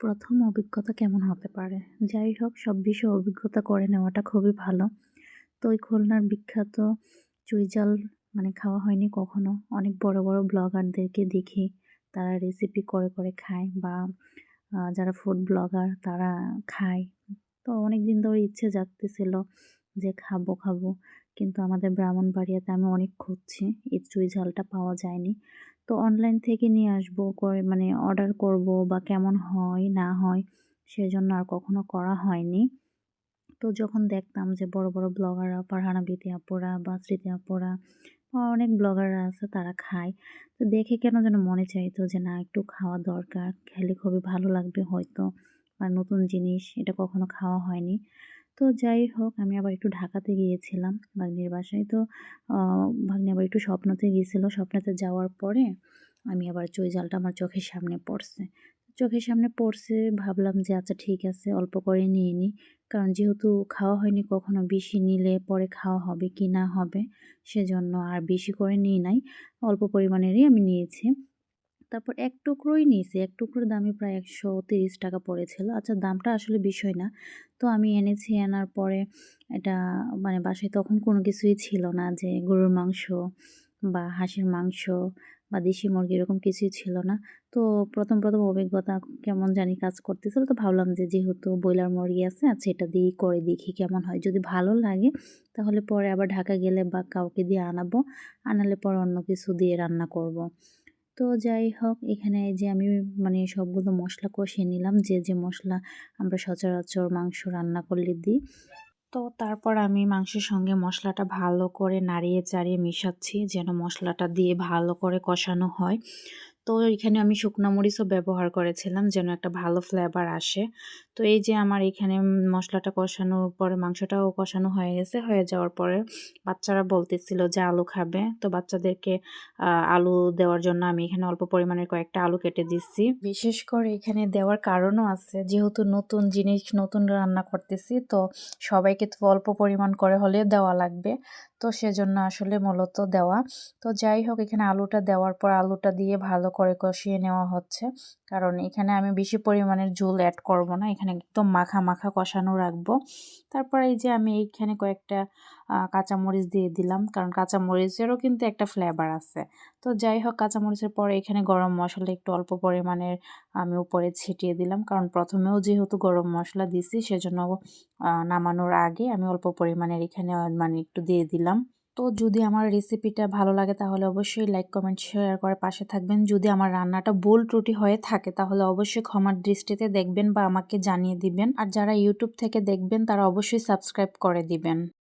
প্রথম অভিজ্ঞতা কেমন হতে পারে? যাই হোক, সব বিষয়ে অভিজ্ঞতা করে নেওয়াটা খুবই ভালো। তো ওই খুলনার বিখ্যাত চুইজাল মানে খাওয়া হয়নি কখনো। অনেক বড় বড় ব্লগারদেরকে দেখি, তারা রেসিপি করে করে খায় বা যারা ফুড ব্লগার তারা খায়। তো অনেক দিন ধরে ইচ্ছে জাগতেছিল যে খাব খাব। কিন্তু আমাদের ব্রাহ্মণবাড়িয়াতে আমি অনেক খুঁজছি, এই চুই ঝালটা পাওয়া যায়নি। তো অনলাইন থেকে নিয়ে আসব, করে মানে অর্ডার করব বা কেমন হয়, না হয়, সেজন্য আর কখনো করা হয়নি। তো যখন দেখতাম যে বড় বড় ব্লগাররা পারহানা বিতি আপুরা বা স্মৃতি আপুরা অনেক ব্লগাররা আছে, তারা খায়। তো দেখে কেন যেন মনে চাইতো যে না, একটু খাওয়া দরকার, খেলে খুবই ভালো লাগবে হয়তো আর নতুন জিনিস এটা কখনো খাওয়া হয়নি। তো যাই হোক, আমি আবার একটু ঢাকাতে গিয়েছিলাম। ভাগ্নির বাসায় তো ভাগ্নি আবার একটু স্বপ্নতে গিয়েছিল। স্বপ্নতে যাওয়ার পরে আমি আবার চই জালটা আমার চোখের সামনে পড়ছে। চোখের সামনে পড়ছে, ভাবলাম যে আচ্ছা ঠিক আছে, অল্প করে নিয়ে নিই কারণ যেহেতু খাওয়া হয়নি, কখনো বেশি নিলে পরে খাওয়া হবে কি না হবে, সেজন্য আর বেশি করে নিই নাই। অল্প পরিমাণেরই আমি নিয়েছি। তারপর এক টুকরোই নিয়েছি, এক টুকরোর দামই প্রায় একশো তিরিশ টাকা পড়েছিল। আচ্ছা দামটা আসলে বিষয় না। তো আমি এনেছি, আনার পরে এটা মানে বাসায় তখন কোনো কিছুই ছিল না যে গরুর মাংস বা হাঁসের মাংস বা দেশি মুরগি এরকম কিছুই ছিল না। তো প্রথম প্রথম অভিজ্ঞতা কেমন জানি কাজ করতেছিল। তো ভাবলাম যে যেহেতু ব্রয়লার মুরগি আছে আচ্ছা এটা দিয়েই করে দেখি কেমন হয়। যদি ভালো লাগে, তাহলে পরে আবার ঢাকা গেলে বা কাউকে দিয়ে আনাবো, আনালে পরে অন্য কিছু দিয়ে রান্না করব। তো যাই হোক, এখানে যে আমি মানে সবগুলো মশলা কষিয়ে নিলাম, যে যে মশলা আমরা সচরাচর মাংস রান্না করলে দিই। তো তারপর আমি মাংসের সঙ্গে মশলাটা ভালো করে নাড়িয়ে চাড়িয়ে মিশাচ্ছি, যেন মশলাটা দিয়ে ভালো করে কষানো হয়। তো এখানে আমি শুকনো মরিচও ব্যবহার করেছিলাম যেন একটা ভালো ফ্লেভার আসে। তো এই যে আমার এখানে মশলাটা কষানোর পরে, মাংসটাও কষানো হয়ে গেছে, হয়ে যাওয়ার পরে বাচ্চারা বলতেছিল যে আলু খাবে। তো বাচ্চাদেরকে আলু দেওয়ার জন্য আমি এখানে অল্প পরিমাণের কয়েকটা আলু কেটে দিচ্ছি। বিশেষ করে এখানে দেওয়ার কারণও আছে। যেহেতু নতুন জিনিস, নতুন রান্না করতেছি, তো সবাইকে তো অল্প পরিমাণ করে হলে দেওয়া লাগবে। তো সেজন্য আসলে মূলত দেওয়া। তো যাই হোক, এখানে আলুটা দেওয়ার পর আলুটা দিয়ে ভালো করে কষিয়ে নেওয়া হচ্ছে। কারণ এখানে আমি বেশি পরিমাণের ঝোল অ্যাড করব না, এখানে একদম মাখা মাখা কষানো রাখব। তারপর এই যে আমি এইখানে কয়েকটা কাঁচামরিচ দিয়ে দিলাম। কারণ কাঁচামরিচেরও কিন্তু একটা ফ্লেভার আছে। তো যাই হোক, কাঁচামরিচের পরে এখানে গরম মশলা একটু অল্প পরিমাণের আমি উপরে ছিটিয়ে দিলাম। কারণ প্রথমেও যেহেতু গরম মশলা দিছি, সেজন্য নামানোর আগে আমি অল্প পরিমাণের এখানে মানে একটু দিয়ে দিলাম। তো যদি আমার রেসিপিটা ভালো লাগে, তাহলে অবশ্যই লাইক কমেন্ট শেয়ার করে পাশে থাকবেন। যদি আমার রান্নাটা বোল ত্রুটি হয়ে থাকে, তাহলে অবশ্যই ক্ষমার দৃষ্টিতে দেখবেন বা আমাকে জানিয়ে দিবেন। আর যারা ইউটিউব থেকে দেখবেন, তারা অবশ্যই সাবস্ক্রাইব করে দিবেন।